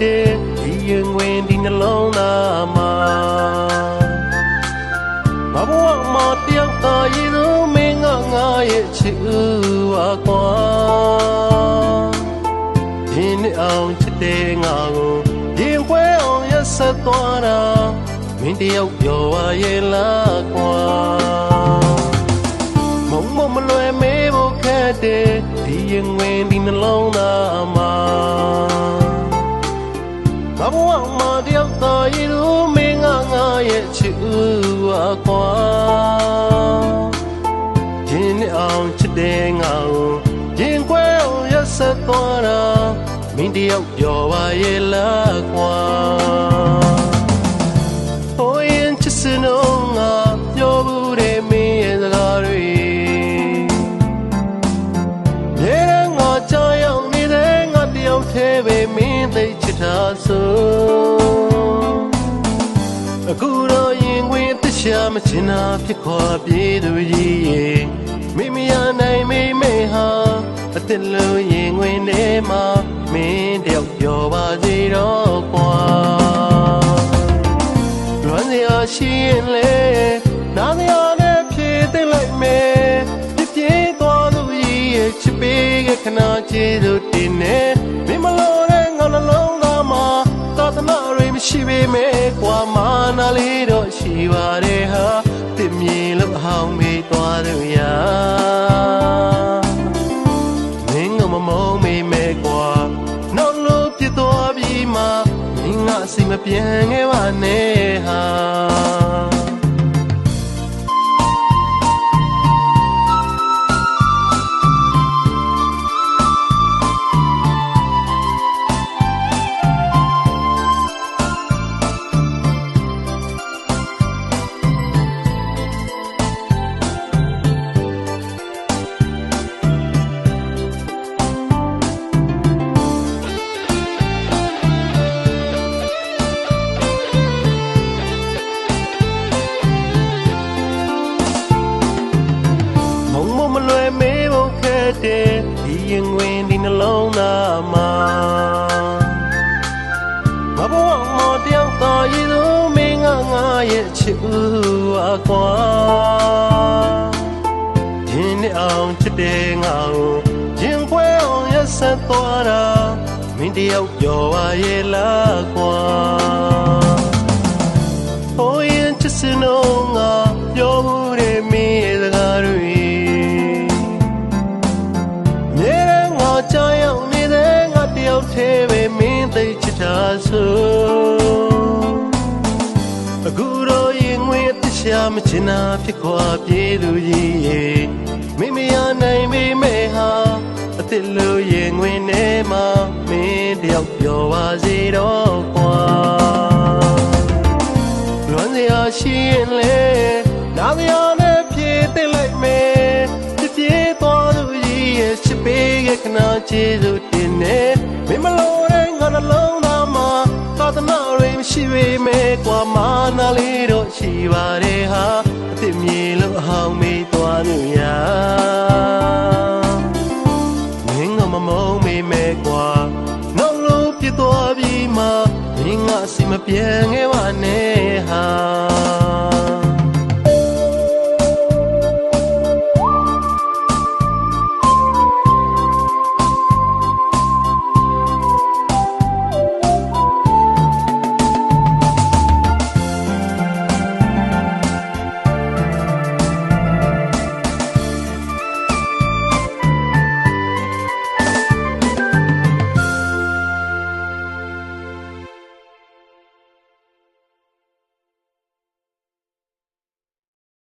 တဲ့ဒီရင်ဝင်ဒီနှလုံးသားမှာမဘဝမှာတယောက်သာရည်သူမင်းကငါရဲ့ချစ်ဦးပါကွာဒီနေ့အောင်ချစ်တဲ့ငါကိုရင်ခွဲအောင်ရက်ဆက်သွားတာမင်းတယောက်ပြောရရဲ့လားကွာမုံမမလွယ်မေးဖို့ခက်တဲ့ဒီရင်ဝင်ဒီနှလုံး ကွာရင်နဲ့အောင်ချစ်တဲ့ငါကိုရင်ခွဲအောင်ရက်ဆက်သွားတာမင်းတယောက်ပြောပါရဲ့လားကွာဟိုရင်ချစ်စနုံငါပြောဘူးတဲ့မင်းရဲ့စကားတွေမြေငါကြောင်ရောက်နေတဲ့ငါတယောက်သေးပဲမင်းသိချစ်တာဆိုအခုတော့ ရင်ခွင်တခြားမချင်တာဖြစ်ခွာပြေးသူကြီးရေမိမရနိုင်မိမေဟာအစ်စ်လို့ရင်ခွင်ထဲမှာမင်းတယောက်ပြောပါစေတော့ကွာလွမ်းစရာရှိရင်လေနာမရနဲ့ဖြည့်သိမ့်လိုက်မယ်ပြည့်ပြည့်သွားသူကြီးရဲ့ချစ်ပေးတဲ့ခဏချေသူတင်နေမင်းမလို့တဲ့ငါနှလုံးသားမှာသာသနာတွေမရှိပေမဲ့ကွာမာနာလေး တဲ့ဒီရင်ဝင်ဒီနှလုံးသားမှာမဘဝမှာတယောက်သာရည်သူမင်းကငါရဲ့ချစ်ဦးအကွာရင်နဲ့အောင်ချစ်တဲ့ငါကိုရင်ခွဲအောင်ရက်ဆက်သွားတာမင်းတယောက်ပြောပါရဲ့လားကွာဟိုရင်ချစ်စနုံငါ ဆိုအခုတော့ရင်ငွေအသက်ရှာမချင်တာဖြစ်ခွာပြေးသူကြီးရေမိမရနိုင်ပေမဲ့ဟာအစ်စ်လို့ရင်ငွေနေမှာမင်းတယောက်ပြောပါစေတော့ကွာလွမ်းစရာရှိရင်လေနာမရနဲ့ဖြည့်သိမ့်လိုက်မယ်ပြည့်ပြည့်သွားသူကြီးရဲ့ချစ်ပေးရဲ့ခဏချေသူတင်နေမင်းမလို့တဲ့ငါနှလုံး သားမှာသာသနာတွေမရှိပေမဲ့ကွာမာနာလေးတော့ရှိပါတယ်ဟာအစ်စ်မြေလို့အဟောင်းမေးသွားသူရာမင်းကမမုံမေးမဲ့ကွာနောက်လို့ပြစ်သွားပြီးမှမင်းကစိတ်မပြန်ခဲ့ပါနဲ့ဟာ